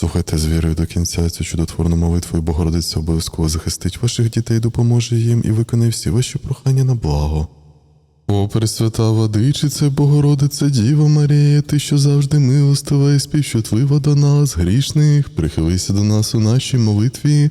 Слухайте з вірою до кінця цю чудотворну молитву, і Богородиця обов'язково захистить ваших дітей, допоможе їм і виконає всі ваші прохання на благо. О, Пресвята Владичице, Богородице, Діва Марія, ти, що завжди милостива і співчутлива до нас, грішних, прихилися до нас у нашій молитві.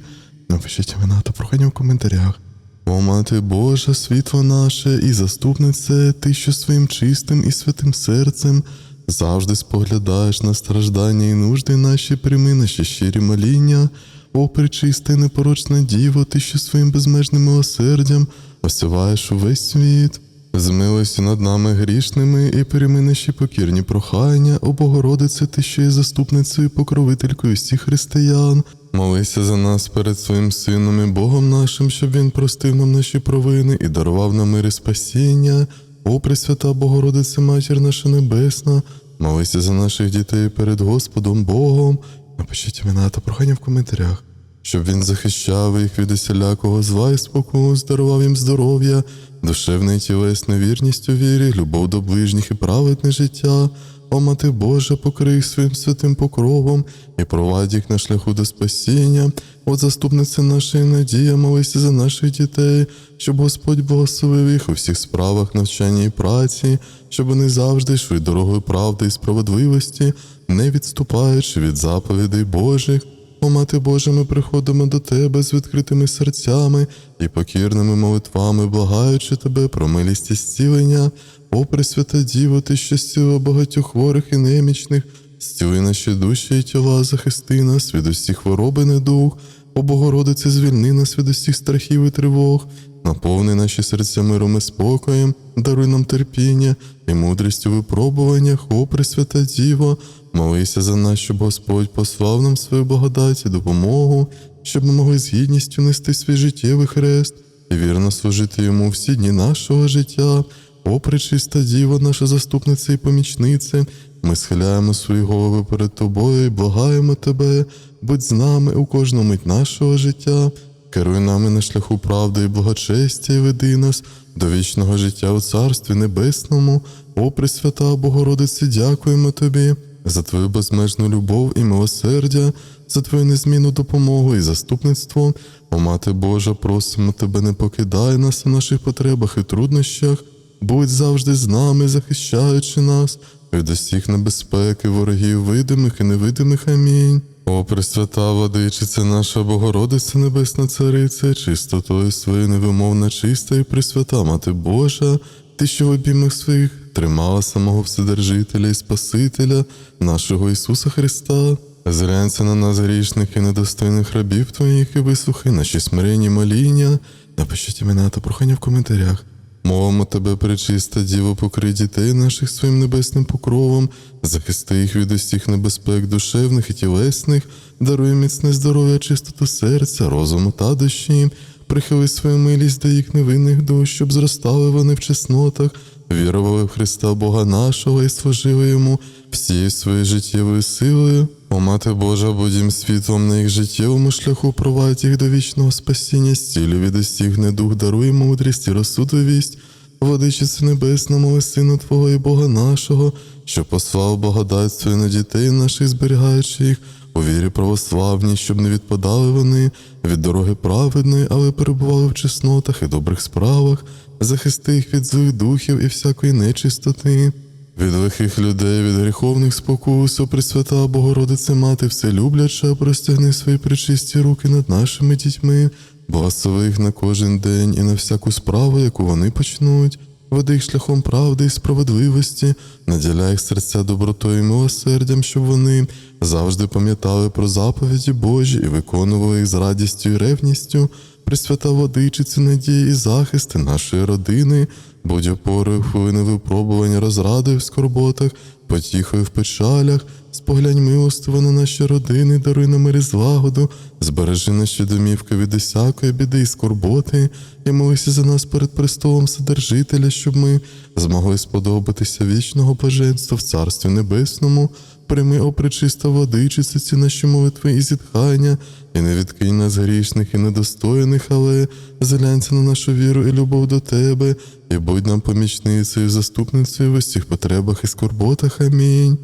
Напишіть імена та прохання в коментарях. О, Мати Божа, світло наше і заступнице, ти, що своїм чистим і святим серцем завжди споглядаєш на страждання і нужди наші, прийми наші щирі моління. О, пречисте, непорочна Діво, ти, що своїм безмежним милосердям осяваєш увесь світ. Змилуйся над нами грішними і прийми наші покірні прохання, о Богородице, ти, що є заступницею і покровителькою всіх християн. Молися за нас перед своїм Сином і Богом нашим, щоб Він простив нам наші провини і дарував нам мир і спасіння. О, Пресвята Богородице, Матір наша Небесна, молися за наших дітей перед Господом Богом. Напишіть імена та прохання в коментарях щоб він захищав їх від усілякого зла і спокою, здарував їм здоров'я, душевне і тілесне вірність у вірі, любов до ближніх і праведне життя. О, Мати Божа, покрий своїм святим покровом і провадь їх на шляху до спасіння. От заступниця нашої надія, молися за наших дітей, щоб Господь благословив їх у всіх справах навчання і праці, щоб вони завжди йшли дорогою правди і справедливості, не відступаючи від заповідей Божих. О, Мати Божа, ми приходимо до Тебе з відкритими серцями і покірними молитвами, благаючи Тебе про милість і зцілення. О, Пресвята Діво, Ти щастила багатьох хворих і немічних, зціли наші душі і тіла, захисти нас від усіх хвороб і недуг. О Богородице, звільни нас від усіх страхів і тривог, наповни наші серця миром і спокоєм, даруй нам терпіння і мудрість у випробуваннях, о Пресвята Діво, молися за нас, щоб Господь послав нам свою благодать і допомогу, щоб ми могли з гідністю нести свій життєвий хрест і вірно служити йому всі дні нашого життя. О, пречиста Діва, наша заступниця і помічниця, ми схиляємо свої голови перед тобою і благаємо тебе, будь з нами у кожну мить нашого життя, керуй нами на шляху правди і благочестя, і веди нас до вічного життя у Царстві Небесному. О, Пресвята Богородице, дякуємо тобі за твою безмежну любов і милосердя, за твою незмінну допомогу і заступництво. О, Мати Божа, просимо тебе, не покидай нас у наших потребах і труднощах. Будь завжди з нами, захищаючи нас від усіх небезпек і ворогів, видимих і невидимих. Амінь. О, Пресвята Владичиця наша Богородиця Небесна Цариця, чистотою своєю невимовна чиста і Пресвята Мати Божа, ти, що в обіймах своїх тримала самого Вседержителя і Спасителя, нашого Ісуса Христа. Зглянься на нас грішних і недостойних рабів Твоїх і вислухай наші смиренні моління. Напишіть імена та прохання в коментарях. Мовимо тебе, пречиста Діво, покрий дітей наших своїм небесним покровом, захисти їх від усіх небезпек душевних і тілесних, даруй міцне здоров'я, чистоту серця, розуму та душі, прихили свою милість до їх невинних душ, щоб зростали вони в чеснотах, вірували в Христа Бога нашого і служили йому всією своєю життєвою силою. О, Мати Божа, будь їм світлом на їх життєвому шляху, провадь їх до вічного спасіння, зцілю від усіх недуг, даруй мудрість і розсудливість. Владичице Небесна, моли Сина Твого і Бога нашого, що послав благодать свою на дітей наших, зберігаючи їх у вірі православній, щоб не відпадали вони від дороги праведної, але перебували в чеснотах і добрих справах, захисти їх від злих духів і всякої нечистоти. Від лихих людей, від гріховних спокус, о Пресвята Богородице Мати, вселюбляча, простягни свої причисті руки над нашими дітьми, благослови їх на кожен день і на всяку справу, яку вони почнуть. Веди їх шляхом правди і справедливості, наділяй їх серця добротою і милосердям, щоб вони завжди пам'ятали про заповіді Божі і виконували їх з радістю і ревністю, Пресвята Водичиці, надії і захисти нашої родини, будь опорою хвилини випробування, розрадою в скорботах, потіхою в печалях, споглянь милостиво на наші родини, даруй нам і злагоду, збережи наші домівки від усякої біди і скорботи, і молися за нас перед престолом Содержителя, щоб ми змогли сподобатися вічного блаженства в Царстві Небесному. Прийми, о пречиста водичице, ці наші молитви і зітхання, і не відкинь нас грішних і недостойних, але зглянься на нашу віру і любов до Тебе, і будь нам помічницею, заступницею в усіх потребах і скорботах. Амінь.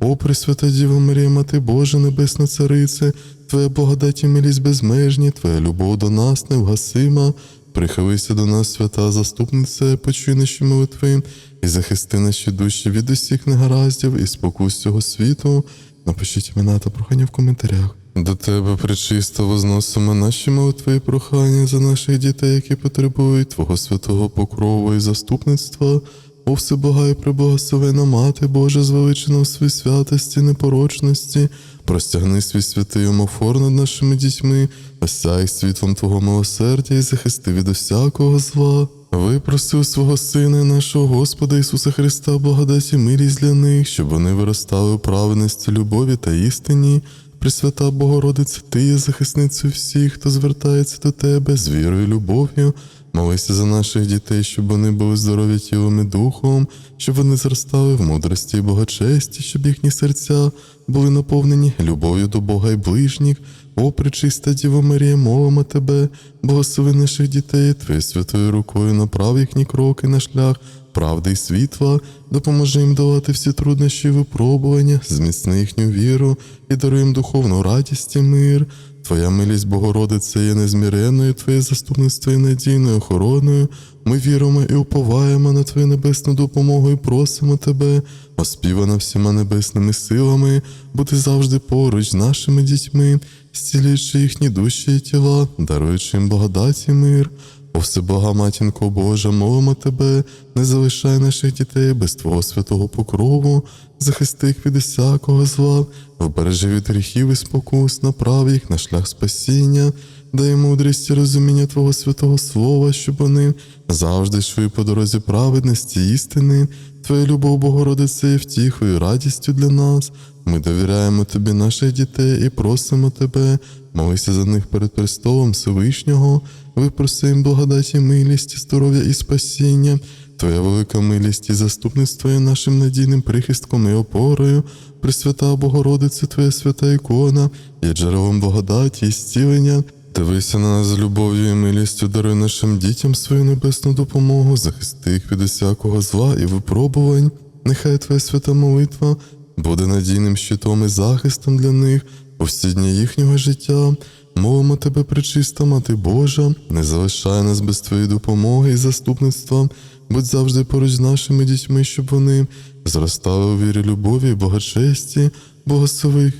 О, Пресвята Діва Марія, Мати Божа, Небесна Царице, Твоя благодать і милість безмежні, Твоя любов до нас невгасима. Прихилися до нас, свята заступниця, почуй наші молитви і захисти наші душі від усіх негараздів і спокус цього світу. Напишіть імена та прохання в коментарях. До тебе, причисто, возносимо наші молитви і прохання за наших дітей, які потребують Твого святого покрову і заступництва. О всебога і преблагословена Мати Божа, звеличена в своїй святості, непорочності, простягни свій святий омофор над нашими дітьми, осяй світлом Твого милосердя і захисти від усякого зла. Випроси у свого Сина, нашого Господа Ісуса Христа, благодать і милість для них, щоб вони виростали у праведності, любові та істині. Пресвята Богородице, Ти є захисницею всіх, хто звертається до Тебе з вірою і любов'ю. Молися за наших дітей, щоб вони були здорові тілом і духом, щоб вони зростали в мудрості і богочесті, щоб їхні серця були наповнені любов'ю до Бога і ближніх. О, пречиста Діво Марія, молимо тебе, благослови наших дітей, Твоєю святою рукою направ їхні кроки на шлях правди і світла, допоможи їм долати всі труднощі і випробування, зміцни їхню віру і даруй їм духовну радість і мир. Твоя милість, Богородице, є незміренною, Твоє заступництво є надійною охороною. Ми віримо і уповаємо на Твою небесну допомогу і просимо Тебе, оспівана всіма небесними силами, бути завжди поруч з нашими дітьми, зцілюючи їхні душі і тіла, даруючи їм благодать мир. О всебога, матінко Божа, молимо тебе, не залишай наших дітей без Твого святого покрову, захисти їх від усякого зла, вбережи від гріхів і спокус, направ їх на шлях спасіння, дай мудрість і розуміння Твого святого Слова, щоб вони завжди йшли по дорозі праведності і істини. Твоя любов, Богородице, є втіхою, і радістю для нас. Ми довіряємо Тобі наших дітей і просимо Тебе, молися за них перед престолом Всевишнього, випроси їм благодаті, милість, здоров'я і спасіння. Твоя велика милість і заступництво є нашим надійним прихистком і опорою. Пресвята Богородице, Твоя свята ікона, є джерелом благодаті і зцілення. Дивися на нас з любов'ю і милістю, даруй нашим дітям свою небесну допомогу, захисти їх від усякого зла і випробувань. Нехай Твоя свята молитва буде надійним щитом і захистом для них у всі дні їхнього життя. Молимо тебе, пречиста, Мати Божа, не залишай нас без Твоєї допомоги і заступництва, будь завжди поруч з нашими дітьми, щоб вони зростали у вірі, любові і богочесті,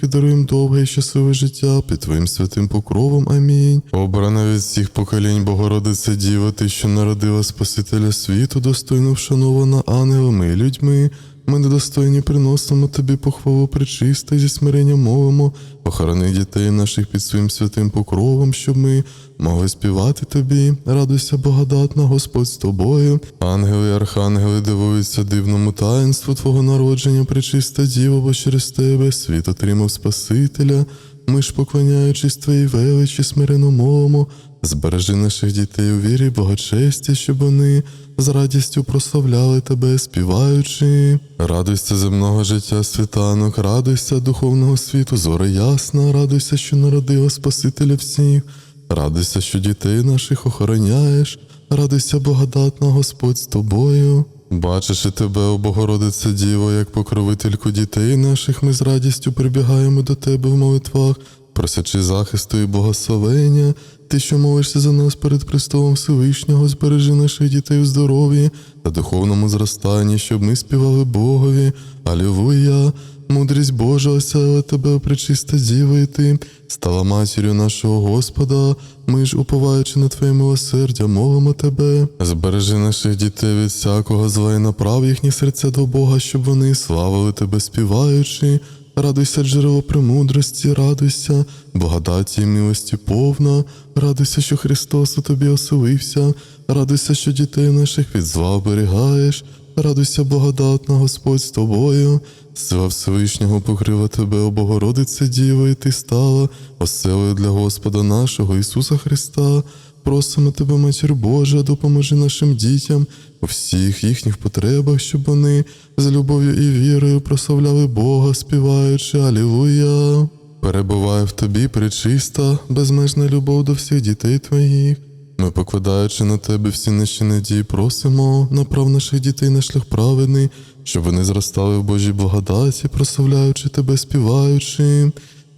і даруй їм довге і щасливе життя під Твоїм святим покровом. Амінь. Обрана від всіх поколінь Богородиця Діва, Ти, що народила Спасителя світу, достойно вшанована ангелами і людьми. Ми недостойні приносимо тобі похвалу причиста, зі смиренням молимо, охорони дітей наших під своїм святим покровом, щоб ми могли співати тобі. Радуйся, благодатна, Господь з тобою. Ангели, і архангели дивуються дивному таїнству Твого народження, причиста Діво, бо через тебе світ отримав Спасителя. Ми ж, поклоняючись Твоїй величі, смирено молимо, збережи наших дітей у вірі, й богочесті, щоб вони з радістю прославляли тебе, співаючи. Радуйся земного життя, світанок, радуйся духовного світу, зора ясна, радуйся, що народила Спасителя всіх, радуйся, що дітей наших охороняєш, радуйся, благодатна Господь з тобою. Бачиш і тебе, о Богородице Діво, як покровительку дітей наших, ми з радістю прибігаємо до тебе в молитвах, просячи захисту і благословення. Ти, що молишся за нас перед престолом Всевишнього, збережи наших дітей у здоров'ї та духовному зростанні, щоб ми співали Богові. Алілуя! Мудрість Божа осяяла тебе, пречиста діва, стала матір'ю нашого Господа. Ми ж, уповаючи на Твоє милосердя, молимо тебе. Збережи наших дітей від всякого зла і направ їхні серця до Бога, щоб вони славили тебе, співаючи. Радуйся, джерело премудрості, радуйся, благодаті і милості повна, радуйся, що Христос у тобі оселився, радуйся, що дітей наших від зла оберігаєш, радуйся, благодатна Господь з тобою, сила Всевишнього покрила тебе, о Богородице Діво, і ти стала оселою для Господа нашого Ісуса Христа. Просимо тебе, Матір Божа, допоможи нашим дітям у всіх їхніх потребах, щоб вони з любов'ю і вірою прославляли Бога, співаючи Алілуя. Перебуває в тобі причиста, безмежна любов до всіх дітей твоїх. Ми, покладаючи на тебе всі наші надії, просимо, направ наших дітей на шлях праведний, щоб вони зростали в Божій благодаті, прославляючи тебе, співаючи.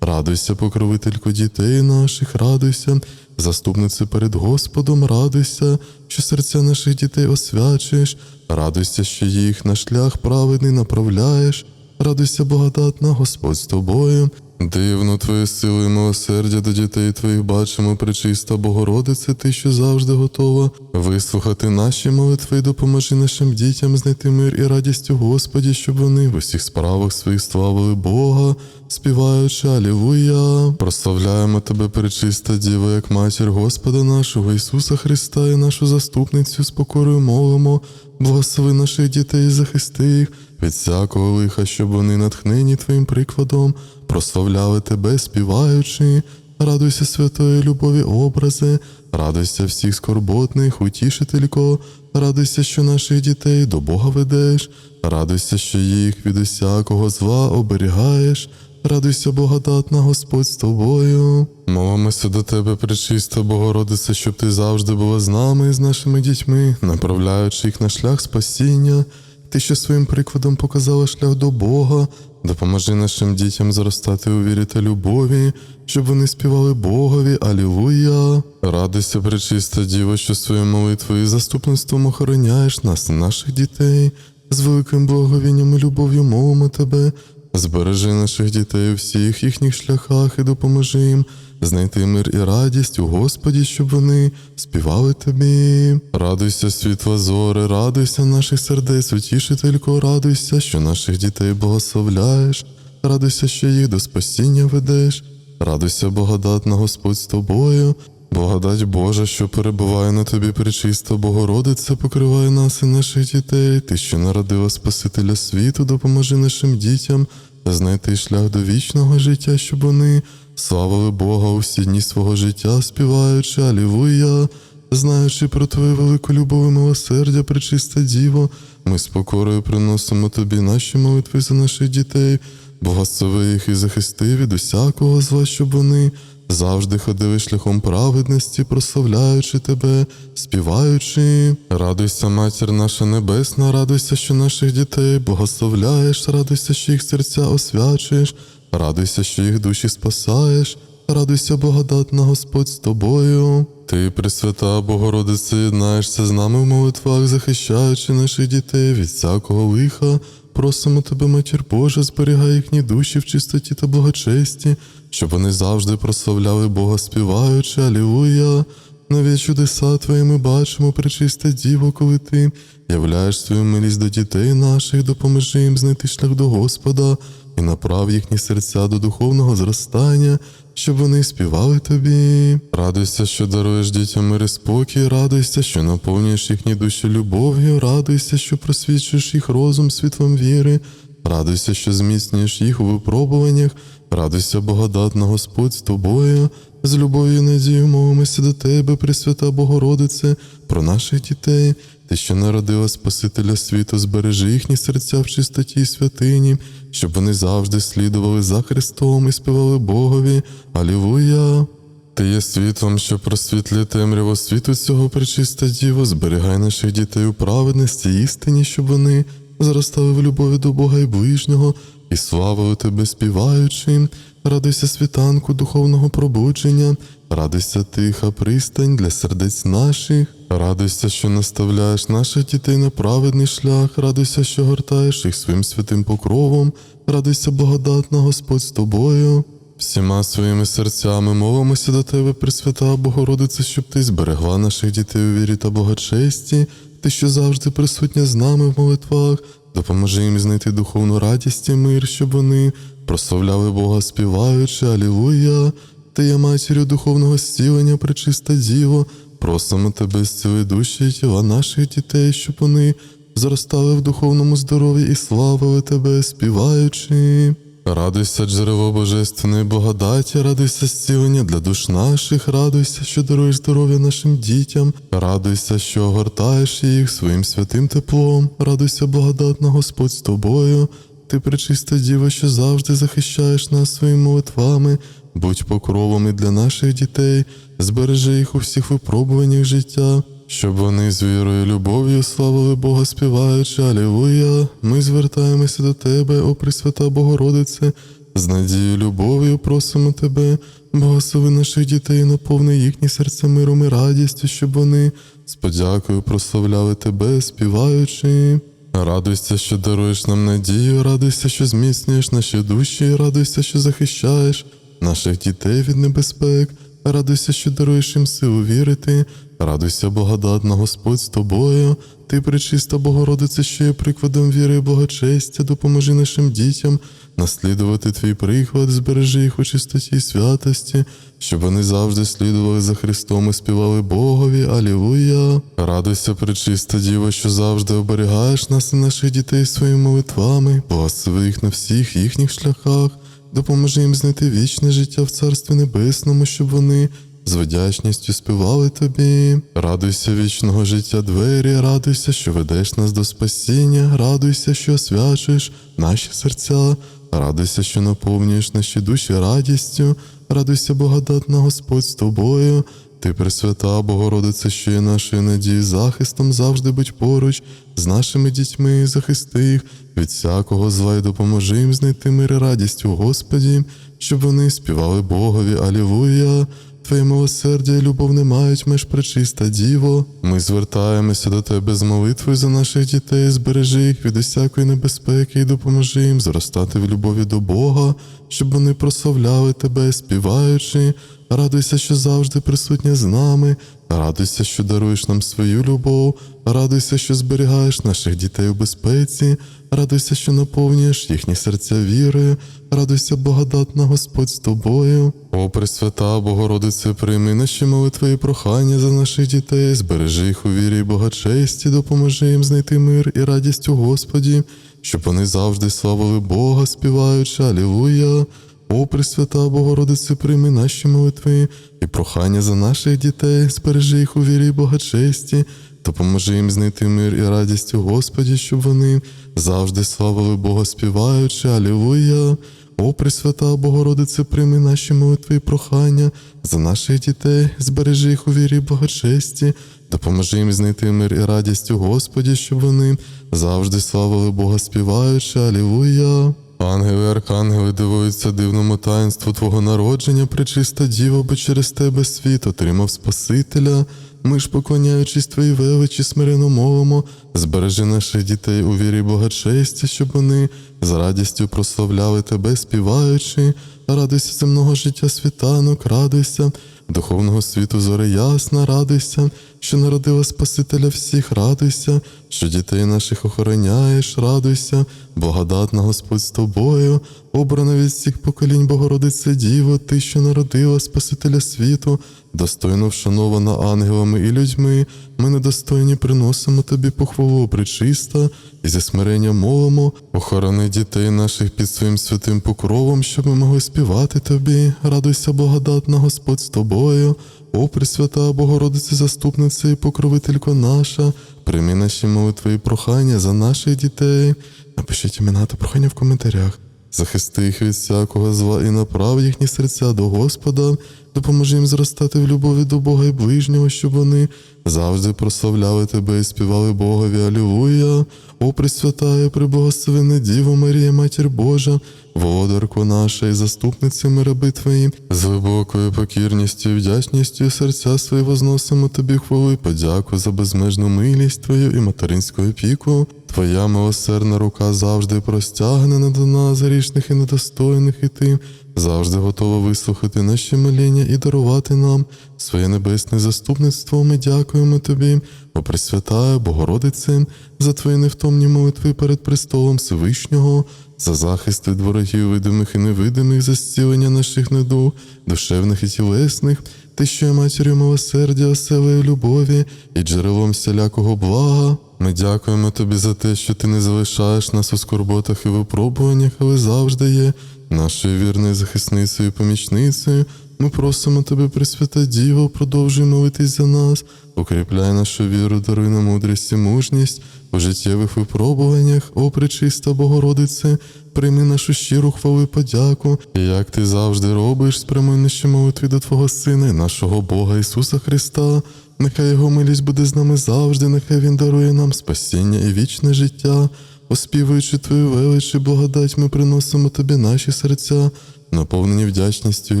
Радуйся, покровителько дітей наших, радуйся, заступнице перед Господом, радуйся, що серця наших дітей освячуєш, радуйся, що їх на шлях праведний направляєш, радуйся, благодатна Господь з тобою. Дивно твоє сили милосердя до дітей твоїх бачимо, пречиста Богородице, ти, що завжди готова вислухати наші молитви допоможи нашим дітям знайти мир і радість у Господі, щоб вони в усіх справах своїх славили Бога, співаючи Алілуя. Прославляємо тебе, пречиста Діва, як матір Господа нашого Ісуса Христа і нашу заступницю з покорою молимо, благослови наших дітей і захисти їх від всякого лиха, щоб вони натхнені Твоїм прикладом, прославляли Тебе, співаючи, радуйся святої любові образи, радуйся всіх скорботних, утішителько, радуйся, що наших дітей до Бога ведеш, радуйся, що їх від усякого зла оберігаєш. Радуйся, благодатна Господь з тобою. Молимося до тебе, пречиста Богородице, щоб ти завжди була з нами і з нашими дітьми, направляючи їх на шлях спасіння. Ти, що своїм прикладом показала шлях до Бога, допоможи нашим дітям зростати у вірі та любові, щоб вони співали Богові, Алілуя. Радуйся, пречиста Діво, що своєю молитвою і заступництвом охороняєш нас наших дітей. З великим благовінням і любов'ю мовимо тебе. Збережи наших дітей у всіх їхніх шляхах і допоможи їм знайти мир і радість у Господі, щоб вони співали тобі. Радуйся, світла зори, радуйся наших сердець, утішителько, радуйся, що наших дітей благословляєш, радуйся, що їх до спасіння ведеш, радуйся, благодатна Господь з тобою. Благодать Божа, що перебуває на тобі причиста Богородиця, покриває нас і наших дітей. Ти, що народила Спасителя світу, допоможи нашим дітям знайти шлях до вічного життя, щоб вони славили Бога у всі дні свого життя, співаючи Алілуя. Знаючи про твою велику любов і милосердя, пречиста Діво, ми з покорою приносимо тобі наші молитви за наших дітей, благослови їх і захисти від усякого зла, щоб вони завжди ходили шляхом праведності, прославляючи тебе, співаючи. Радуйся, матір наша небесна, радуйся, що наших дітей благословляєш, радуйся, що їх серця освячуєш, радуйся, що їх душі спасаєш, радуйся, благодатна Господь з тобою. Ти, Пресвята Богородице, єднаєшся з нами в молитвах, захищаючи наших дітей від всякого лиха. Просимо тебе, матір Божа, зберігай їхні душі в чистоті та благочесті, щоб вони завжди прославляли Бога, співаючи Алілуя. Нові чудеса твої ми бачимо, пречисте Діво, коли ти являєш свою милість до дітей наших, допоможи їм знайти шлях до Господа направ їхні серця до духовного зростання, щоб вони співали тобі. Радуйся, що даруєш дітям мир і спокій, радуйся, що наповнюєш їхні душі любов'ю, радуйся, що просвічуєш їх розум світлом віри, радуйся, що зміцнюєш їх у випробуваннях, радуйся, благодатна Господь з тобою. З любов'ю і надією молимося до тебе, Пресвята Богородице, про наших дітей, ти, що народила Спасителя світу, збережи їхні серця в чистоті і святині, щоб вони завжди слідували за Христом і співали Богові. Алілуя! Ти є світлом, що просвітлює темряву світу цього причисте Діво, зберігай наших дітей у праведності істині, щоб вони зростали в любові до Бога і ближнього, і славили тебе, співаючи. Радуйся світанку духовного пробудження, радуйся тиха пристань для сердець наших, радуйся, що наставляєш наших дітей на праведний шлях, радуйся, що гортаєш їх своїм святим покровом, радуйся, благодатна Господь з тобою. Всіма своїми серцями молимося до тебе, Пресвята Богородице, щоб ти зберегла наших дітей у вірі та благочесті, ти, що завжди присутня з нами в молитвах, допоможи їм знайти духовну радість і мир, щоб вони прославляли Бога, співаючи, Алілуя, ти є матір'ю духовного зцілення, пречиста Діво, просимо тебе зціли душі і тіла наших дітей, щоб вони зростали в духовному здоров'ї і славили тебе, співаючи. Радуйся, джерело божественної благодаті, радуйся зцілення для душ наших, радуйся, що даруєш здоров'я нашим дітям, радуйся, що огортаєш їх своїм святим теплом, радуйся, благодатна Господь з тобою. Ти пречиста діва, що завжди захищаєш нас своїми молитвами, будь покровом і для наших дітей, збережи їх у всіх випробуваннях життя, щоб вони з вірою, любов'ю славили Бога, співаючи. Алілуя. Ми звертаємося до Тебе, о Пресвята Богородице, з надією, любов'ю просимо Тебе, благослови наших дітей, наповни їхні серця миром і радістю, щоб вони з подякою прославляли Тебе, співаючи. Радуйся, що даруєш нам надію, радуйся, що зміцнюєш наші душі, радуйся, що захищаєш наших дітей від небезпек, радуйся, що даруєш їм силу вірити, радуйся, благодатна Господь з тобою. Ти, пречиста Богородице, що є прикладом віри і благочестя, допоможи нашим дітям наслідувати твій приклад, збережи їх у чистоті і святості, щоб вони завжди слідували за Христом і співали Богові. Алілуя. Радуйся, пречиста Діво, що завжди оберігаєш нас і наших дітей своїми молитвами, благослови їх на всіх їхніх шляхах, допоможи їм знайти вічне життя в Царстві Небесному, щоб вони з вдячністю співали тобі. Радуйся вічного життя двері, радуйся, що ведеш нас до спасіння, радуйся, що освячуєш наші серця, радуйся, що наповнюєш наші душі радістю, радуйся, благодатна Господь з тобою. Ти пресвята, Богородице, що є нашою надією, захистом, завжди будь поруч з нашими дітьми, захисти їх від всякого зла і допоможи їм знайти мир і радість у Господі, щоб вони співали Богові. Алілуя! Твоє милосердя і любов не мають меж пречиста Діво. Ми звертаємося до Тебе з молитвою за наших дітей, збережи їх від усякої небезпеки і допоможи їм зростати в любові до Бога, щоб вони прославляли Тебе, співаючи. Радуйся, що завжди присутня з нами, радуйся, що даруєш нам свою любов, радуйся, що зберігаєш наших дітей у безпеці, радуйся, що наповнюєш їхні серця вірою, радуйся, благодатна Господь з тобою. О, Пресвята, Богородице, прийми наші молитви і прохання за наших дітей, збережи їх у вірі і благочесті, допоможи їм знайти мир і радість у Господі, щоб вони завжди славили Бога, співаючи. Алілуя. О, Пресвята Богородице, прийми наші молитви і прохання за наших дітей, збережи їх у вірі і благочесті, допоможи їм знайти мир і радість у Господі, щоб вони завжди славили Бога, співаючи Алілуя. О, Пресвята Богородице, прийми наші молитви і прохання за наших дітей, збережи їх у вірі і благочесті, допоможи їм знайти мир і радість у Господі, щоб вони завжди славили Бога, співаючи Алілуя. Ангели, архангели дивуються дивному таїнству Твого народження, пречиста Діва, бо через тебе світ отримав Спасителя. Ми ж, поклоняючись Твоїй величі, смирено мовимо, збережи наших дітей у вірі й благочесті, щоб вони з радістю прославляли Тебе, співаючи, радуйся земного життя світанок, радуйся, духовного світу зоря ясна, радуйся, що народила Спасителя всіх, радуйся, що дітей наших охороняєш, радуйся, благодатна Господь з тобою, обрана від всіх поколінь Богородице Діво, ти, що народила Спасителя світу, достойно вшанована ангелами і людьми, ми недостойні приносимо тобі похвалу причиста, і зі смирення молимо, охорони дітей наших під своїм святим покровом, щоб ми могли співати тобі, радуйся, благодатна Господь з тобою. О, Пресвята Богородице, заступниця і покровителько наша, прийми наші молитви і прохання за наших дітей. Напишіть імена та прохання в коментарях. Захисти їх від всякого зла і направ їхні серця до Господа, допоможи їм зростати в любові до Бога і ближнього, щоб вони завжди прославляли тебе і співали Богові. Алілуя! О, Пресвятая, приблагословена Діво Марія, Матір Божа, володарко наша і заступниця ми раби Твої, з глибокою покірністю і вдячністю серця свої возносимо тобі хвалу і подяку за безмежну милість Твою і материнську опіку. Твоя милосердна рука завжди простягнена до нас, грішних і недостойних, і ти завжди готова вислухати наші моління і дарувати нам своє небесне заступництво. Ми дякуємо тобі, о Пресвятая Богородице, за твої невтомні молитви перед престолом Всевишнього, за захист від ворогів видимих і невидимих, за зцілення наших недуг, душевних і тілесних. Ти, що є матір'ю милосердя, оселею любові і джерелом всілякого блага. Ми дякуємо тобі за те, що ти не залишаєш нас у скорботах і випробуваннях, але завжди є нашою вірною захисницею і помічницею. Ми просимо тебе, Пресвята Діво, продовжуй молитись за нас, укріпляй нашу віру, даруй нам мудрість і мужність у життєвих випробуваннях, о пречиста Богородице, прийми нашу щиру хвалу і подяку, як ти завжди робиш, спрямуй наші молитви до Твого Сина, нашого Бога Ісуса Христа, Нехай його милість буде з нами завжди, нехай він дарує нам спасіння і вічне життя. Оспівуючи Твою велич і благодать, ми приносимо Тобі наші серця, наповнені вдячністю і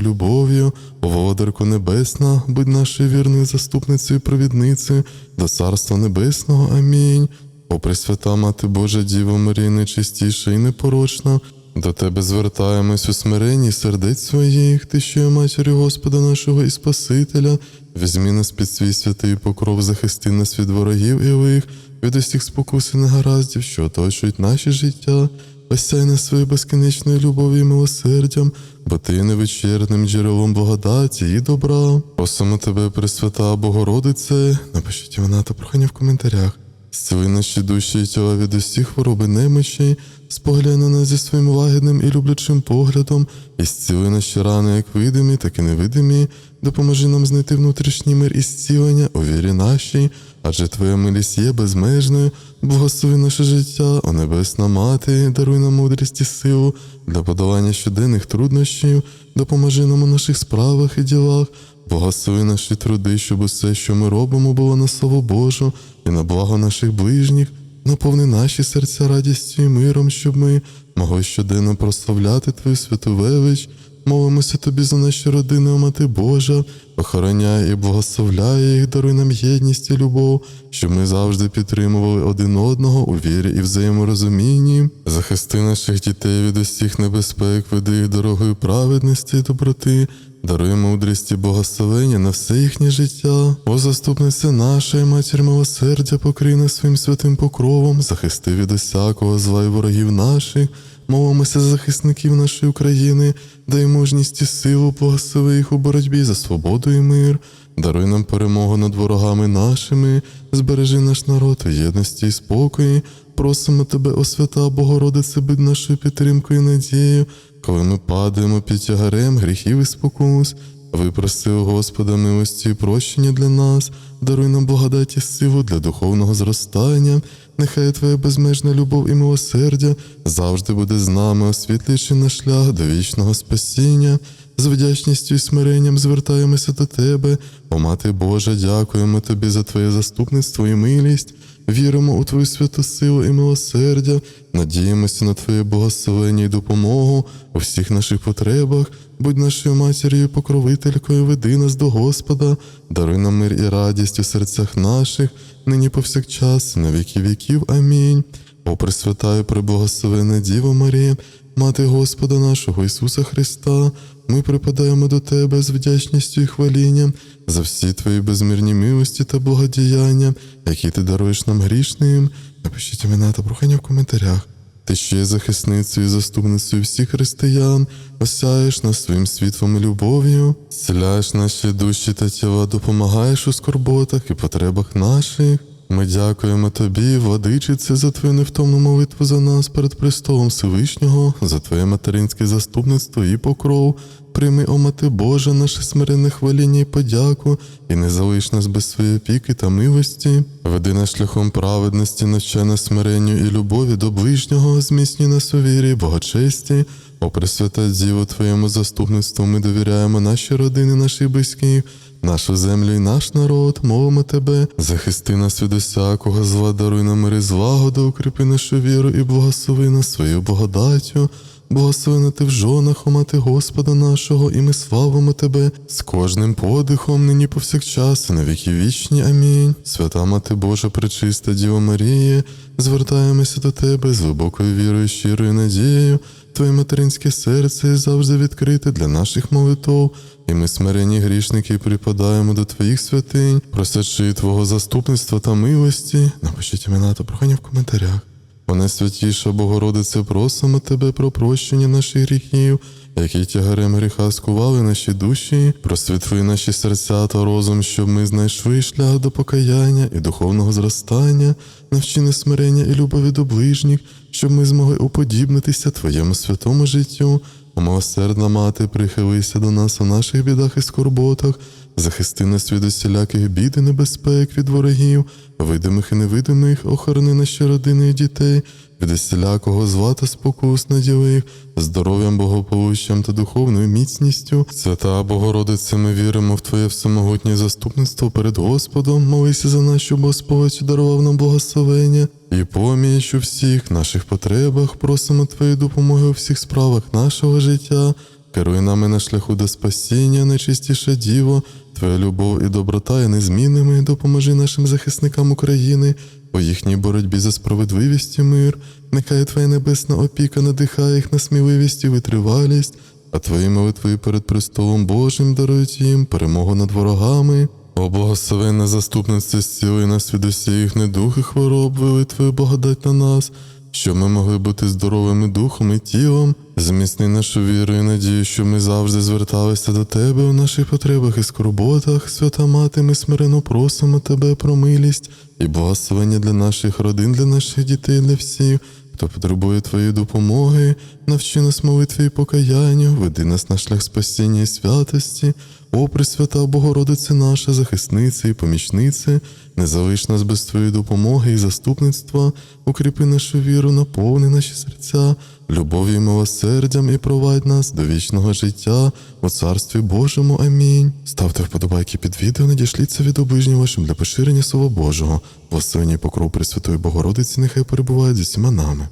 любов'ю, О, Володарку Небесна, будь нашою вірною заступницею і провідницею до Царства Небесного. Амінь. О Пресвята Мати Божа Діво Марія, найчистіша і непорочна, до Тебе звертаємось у смиренні сердець своїх, Ти, що є матір'ю Господа нашого і Спасителя, візьмі нас під свій святий покров, захисти нас від ворогів і від усіх спокус і негараздів, що оточують наші життя. Осяй нас своєю безкінечною любов'ю і милосердям, бо ти є невичерпним джерелом благодаті і добра. Просимо тебе, Пресвята Богородице, напишіть імена та прохання в коментарях. Наші душі і тіла від усіх хвороб і немочей, споглядай на зі своїм лагідним і люблячим поглядом, і зціли наші рани, як видимі, так і невидимі, допоможи нам знайти внутрішній мир і зцілення у вірі нашій, адже Твоя милість є безмежною, благослови наше життя, о Небесна Мати, даруй нам мудрість і силу для подолання щоденних труднощів, допоможи нам у наших справах і ділах, Благослови наші труди, щоб усе, що ми робимо, було на славу Божу і на благо наших ближніх, наповни наші серця радістю і миром, щоб ми могли щоденно прославляти Твою святу велич. Молимося тобі за наші родини, о Мати Божа, охороняй і благословляй їх, даруй нам єдність і любов, щоб ми завжди підтримували один одного у вірі і взаєморозумінні. Захисти наших дітей від усіх небезпек, веди їх дорогою праведності і доброти. Даруй мудрість і благословення на все їхнє життя. О, заступниця наша і матір милосердя, покрий нас своїм святим покровом, захисти від усякого зла і ворогів наших. Молимося за захисників нашої України, дай мужність і силу, благослови їх у боротьбі за свободу і мир. Даруй нам перемогу над ворогами нашими, збережи наш народ у єдності і спокої. Просимо тебе, о свята Богородице, будь нашою підтримкою і надією, коли ми падаємо під тягарем гріхів і спокус. Випроси у Господа милості і прощення для нас, даруй нам благодаті силу для духовного зростання. Нехай Твоя безмежна любов і милосердя завжди буде з нами, освітлюючи наш шлях до вічного спасіння. З вдячністю і смиренням звертаємося до Тебе, о Мати Божа, дякуємо Тобі за Твоє заступництво і милість. Віримо у Твою святу силу і милосердя, надіємося на Твоє благословення і допомогу у всіх наших потребах. Будь нашою матір'ю, покровителькою, веди нас до Господа, даруй нам мир і радість у серцях наших, нині повсякчас, на віки віків. Амінь. О Пресвятаю, преблагословена Діво Марія, Мати Господа нашого Ісуса Христа, ми припадаємо до Тебе з вдячністю і хвалінням за всі Твої безмірні милості та благодіяння, які ти даруєш нам грішним. Напишіть імена та прохання в коментарях. Ти ще є захисницею і заступницею всіх християн, осяєш нас своїм світлом і любов'ю, зціляєш наші душі та тіла, допомагаєш у скорботах і потребах наших. Ми дякуємо тобі, владичице, за твою невтомну молитву за нас перед престолом Всевишнього, за твоє материнське заступництво і покров. Прийми, о Мати Божа, наше смиренне хваління і подяку, і не залиш нас без своєї опіки та милості. Веди нас шляхом праведності, навчай смиренню і любові до ближнього, зміцнюй нас у вірі, і богочесті. О Пресвята Діво, Твоєму заступництву ми довіряємо наші родини, наших близьких, нашу землю і наш народ, мовимо тебе, захисти нас від усякого зла, даруй нам мир і злагоду, укріпи нашу віру і благослови нас своєю благодаттю. Благословена ти в жонах, о мати Господа нашого, і ми славимо Тебе з кожним подихом, нині повсякчас, і на віки вічні. Амінь. Свята Мати Божа, пречиста Діва Марія, звертаємося до Тебе з глибокою вірою, щирою надією. Твоє материнське серце завжди відкрите для наших молитов, і ми, смирені грішники, припадаємо до Твоїх святинь, просячи Твого заступництва та милості. Напишіть імена та прохання в коментарях. О найсвятіша Богородице, просимо Тебе про прощення наших гріхів, які тягарем гріха скували наші душі, просвітли наші серця та розум, щоб ми знайшли шлях до покаяння і духовного зростання, навчи нас смирення і любові до ближніх, щоб ми змогли уподібнитися Твоєму святому життю. Милосердна мати, прихилися до нас у наших бідах і скорботах, захисти нас від усіляких бід і небезпек від ворогів, видимих і невидимих, охорони наші родини і дітей від усілякого зла та спокус наділи здоров'ям, благополуччям та духовною міцністю. Свята Богородице, ми віримо в Твоє всемогутнє заступництво перед Господом. Молися за щоб Господь дарував нам благословення і поміч у всіх наших потребах. Просимо Твоєї допомоги у всіх справах нашого життя. Керуй нами на шляху до спасіння, найчистіше Діво, Твоя любов і доброта є незмінними. Допоможи нашим захисникам України у їхній боротьбі за справедливість і мир. Нехай Твоя небесна опіка надихає їх на сміливість і витривалість, а Твої молитви перед престолом Божим дарують їм перемогу над ворогами. О благословенна заступниця зціли нас від усіх недух і хвороб, вели Твою благодать на нас, щоб ми могли бути здоровими духом і тілом, зміцни нашу віру і надію, що ми завжди зверталися до Тебе у наших потребах і скорботах. Свята Мати, ми смирено просимо Тебе про милість і благословення для наших родин, для наших дітей, для всіх, хто потребує Твоєї допомоги, навчи нас молитві і покаяння, веди нас на шлях спасіння і святості. О, Пресвята Богородице наша, захисниця і помічниця, не залиш нас без Твоєї допомоги і заступництва, укріпи нашу віру, наповни наші серця, любов'ю і милосердям і провадь нас до вічного життя у Царстві Божому. Амінь. Ставте вподобайки під відео, надішліться від оближніх вашим для поширення Слова Божого. Благословення і покров Пресвятої Богородиці нехай перебувають з усіма нами.